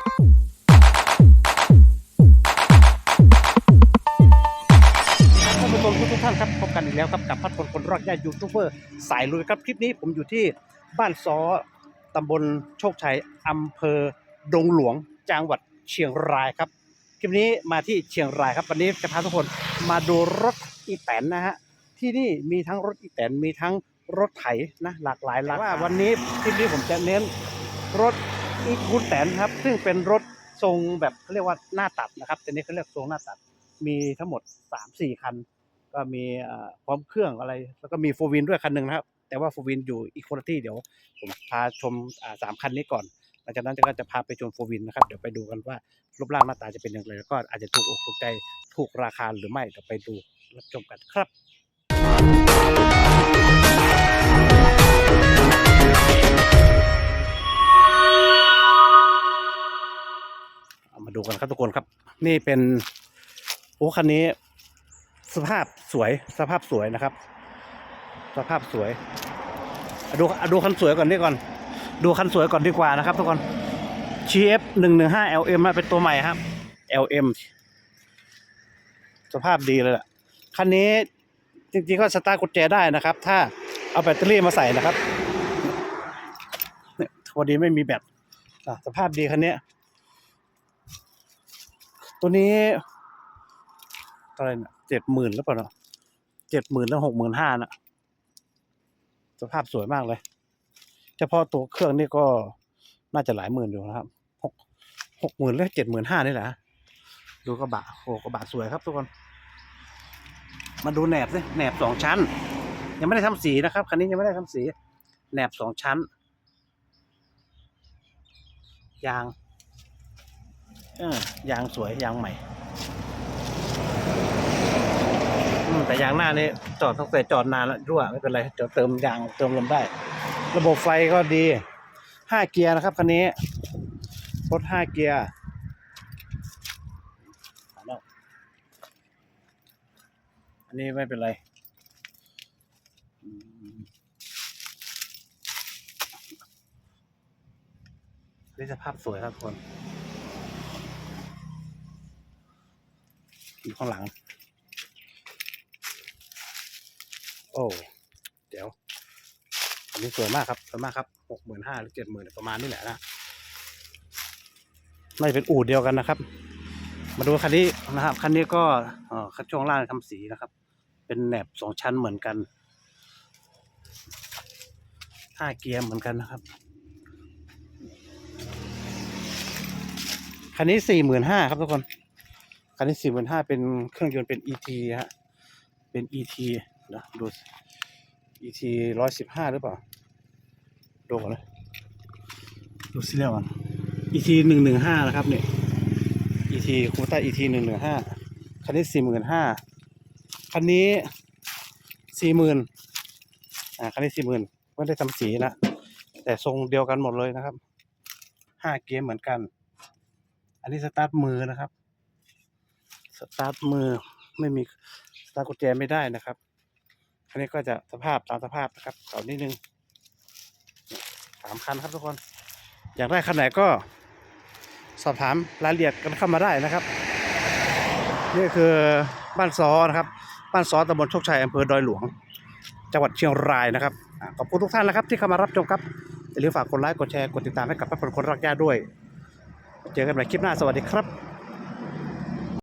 ท่านผู้ชมทุกท่านครับพบกันอีกแล้วครับกับพัดพลคนรอดญาติยูทูบเบอร์สายลุยครับคลิปนี้ผมอยู่ที่บ้านซ้อตำบลโชคชัยอำเภอดงหลวงจังหวัดเชียงรายครับคลิปนี้มาที่เชียงรายครับวันนี้จะพาทุกคนมาดูรถอีแตนนะฮะที่นี่มีทั้งรถอีแตนมีทั้งรถไถนะหลากหลายหลากว่าวันนี้คลิปนี้ผมจะเน้นรถ อีคูนแตนครับ ซึ่งเป็นรถทรงแบบเขาเรียกว่าหน้าตัดนะครับแต่นี้เขาเรียกทรงหน้าตัด มีทั้งหมดสามสี่คัน ก็มีพร้อมเครื่องอะไร แล้วก็มีโฟวินด้วยคันหนึ่งนะครับ แต่ว่าโฟวินอยู่อีกคนละที่เดี๋ยว ผมพาชมสามคันนี้ก่อนหลังจากนั้นก็จะพาไปชมโฟวินนะครับ เดี๋ยวไปดูกันว่ารูปร่างหน้าตาจะเป็นอย่างไรแล้วก็อาจจะถูกอกถูกใจถูกราคาหรือไม่เดี๋ยวไปดูรับชมกันครับ ดูกันครับทุกคนครับ นี่เป็นโอ้คันนี้ สภาพสวย สภาพสวยนะครับ สภาพสวย ดูดูคันสวยก่อนดีก่อน ดูคันสวยก่อนดีกว่านะครับทุกคน GF หนึ่งหนึ่งห้า LM เป็นตัวใหม่ครับ LM สภาพดีเลยแหละคันนี้จริงๆก็สตาร์ทกุญแจได้นะครับ ถ้าเอาแบตเตอรี่มาใส่นะครับเนี่ยพอดีไม่มีแบตสภาพดีคันนี้ ตัวนี้เท่าไหร่นะเจ็ดหมื่นหรือเปล่าเนาะเจ็ดหมื่นแล้วหกหมื่นห้านะสภาพสวยมากเลย เฉพาะตัวเครื่องนี่ก็น่าจะหลายหมื่นอยู่นะครับหกหกหมื่นหรือเจ็ดหมื่นห้านี่แหละดูกระบะโอ้กระบะสวยครับทุกคน มาดูแหนบสิแหนบสองชั้น ยังไม่ได้ทำสีนะครับคันนี้ยังไม่ได้ทำสี แหนบสองชั้น ยาง ยางสวยยางใหม่แต่ยางหน้านี่จอดตั้งแต่จอดนานแล้วรั่วไม่เป็นไรเดี๋ยวเติมยางเติมลมได้ ระบบไฟก็ดีห้าเกียร์นะครับคันนี้รถห้าเกียร์อันนี้ไม่เป็นไรนี่สภาพสวยครับทุกคน อยู่ข้างหลัง โอ้เดี๋ยวอันนี้สวยมากครับสวยมากครับหกหมื่นห้าหรือเจ็ดหมื่นประมาณนี้แหละนะน่าจะเป็นอู่เดียวกันนะครับ มาดูคันนี้นะครับคันนี้ก็เออคันช่วงล่างทำสีนะครับ เป็นแหนบสองชั้นเหมือนกันห้าเกียร์เหมือนกันนะครับคันนี้สี่หมื่นห้าครับทุกคน คันนี้สี่หมื่นห้าเป็นเครื่องยนต์เป็น ET ฮะ เป็น ET นะดู ET ร้อยสิบห้าหรือเปล่า ดูก่อนเลยดูซิเรียกมัน ET หนึ่งหนึ่งห้านะครับเนี่ย ET คูต้า ET หนึ่งหนึ่งห้าคันนี้สี่หมื่นห้าคันนี้สี่หมื่นอ่า คันนี้สี่หมื่นไม่ได้ทำสีนะ แต่ทรงเดียวกันหมดเลยนะครับห้าเกียร์เหมือนกัน อันนี้สตาร์ทมือนะครับ สตาร์ทมือไม่มีสตาร์ทกุญแจไม่ได้นะครับอันนี้ก็จะสภาพตามสภาพนะครับเก่านิดนึงสามคันครับทุกคน อยากได้คันไหนก็สอบถามรายละเอียดกันเข้ามาได้นะครับ นี่คือบ้านซอนะครับ บ้านซอตำบลโชคชัยอำเภอดอยหลวง จังหวัดเชียงรายนะครับขอบคุณทุกท่านนะครับ ที่เข้ามารับชมครับอย่าลืมฝากกดไลค์กดแชร์กดติดตามให้กับพระพลคนรักญาติด้วย เจอกันใหม่คลิปหน้าสวัสดีครับ